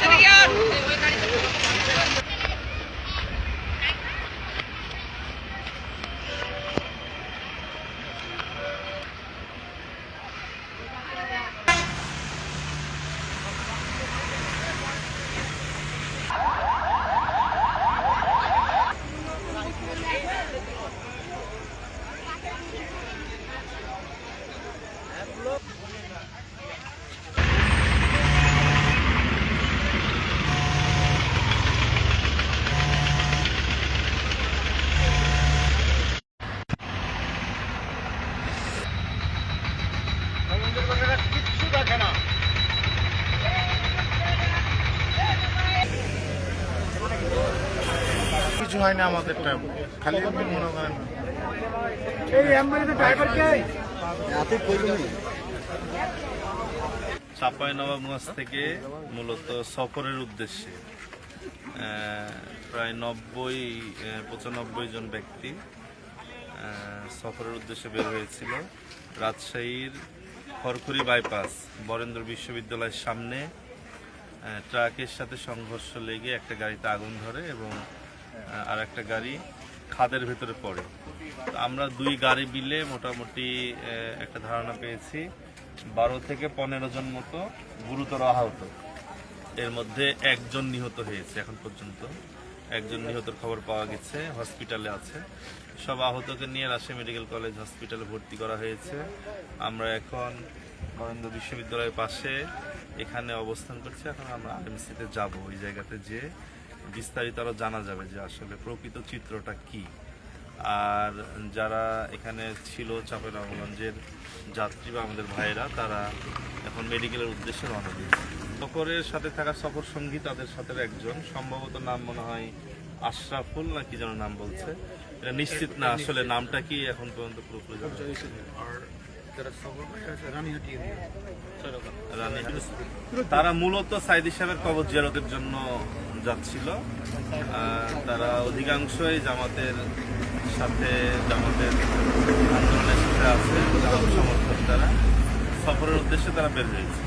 Baterya! হয় না। আমাদেরটা খালি মনে করেন চাপাই নবাবগঞ্জ থেকে মূলত সফরের উদ্দেশ্যে প্রায় নব্বই পঁচানব্বই জন ব্যক্তি সফরের উদ্দেশ্যে বের হয়েছিল। রাজশাহীর খড়খড়ি বাইপাস বরেন্দ্র বিশ্ববিদ্যালয়ের সামনে ট্রাকের সাথে সংঘর্ষ লেগে একটা গাড়িতে আগুন ধরে এবং আর একটা গাড়ি খাদের ভেতরে পড়ে। তো আমরা দুই গাড়ি মিলে মোটামুটি একটা ধারণা পেয়েছি, বারো থেকে পনেরো জন মতো গুরুতর আহত। এর মধ্যে একজন নিহত হয়েছে এখন পর্যন্ত। একজন নিহতর খবর পাওয়া গেছে, হসপিটালে আছে। সব আহতকে নিয়ে রাজশাহী মেডিকেল কলেজ হসপিটালে ভর্তি করা হয়েছে। আমরা এখন নরেন্দ্র বিশ্ববিদ্যালয়ের পাশে এখানে অবস্থান করছি। এখন আমরা আরএমসিতে যাব, ওই জায়গাতে যে বিস্তারিত আরও জানা যাবে যে আসলে প্রকৃত চিত্রটা কি। আর যারা এখানে ছিল চাঁপাইনবাবগঞ্জের যাত্রী বা আমাদের ভাইয়েরা তারা এখন মেডিকেলের উদ্দেশ্যে রওনা দিয়েছে। সফরের সাথে থাকা সফর সঙ্গী তাদের সাথে একজন সম্ভবত নাম মনে হয় আশরাফুল না কি যেন নাম বলছে। এটা নিশ্চিত না আসলে নামটা কি এখন পর্যন্ত পুরোপুরি জানা তারা মূলত সাইদি সাহেবের কবর জিয়ারতের জন্য যাচ্ছিল। তারা অধিকাংশই জামাতের সাথে জামাতের আন্দোলনের সাথে আছে, জামাত সমর্থক তারা। সফরের উদ্দেশ্যে তারা বের হয়েছে।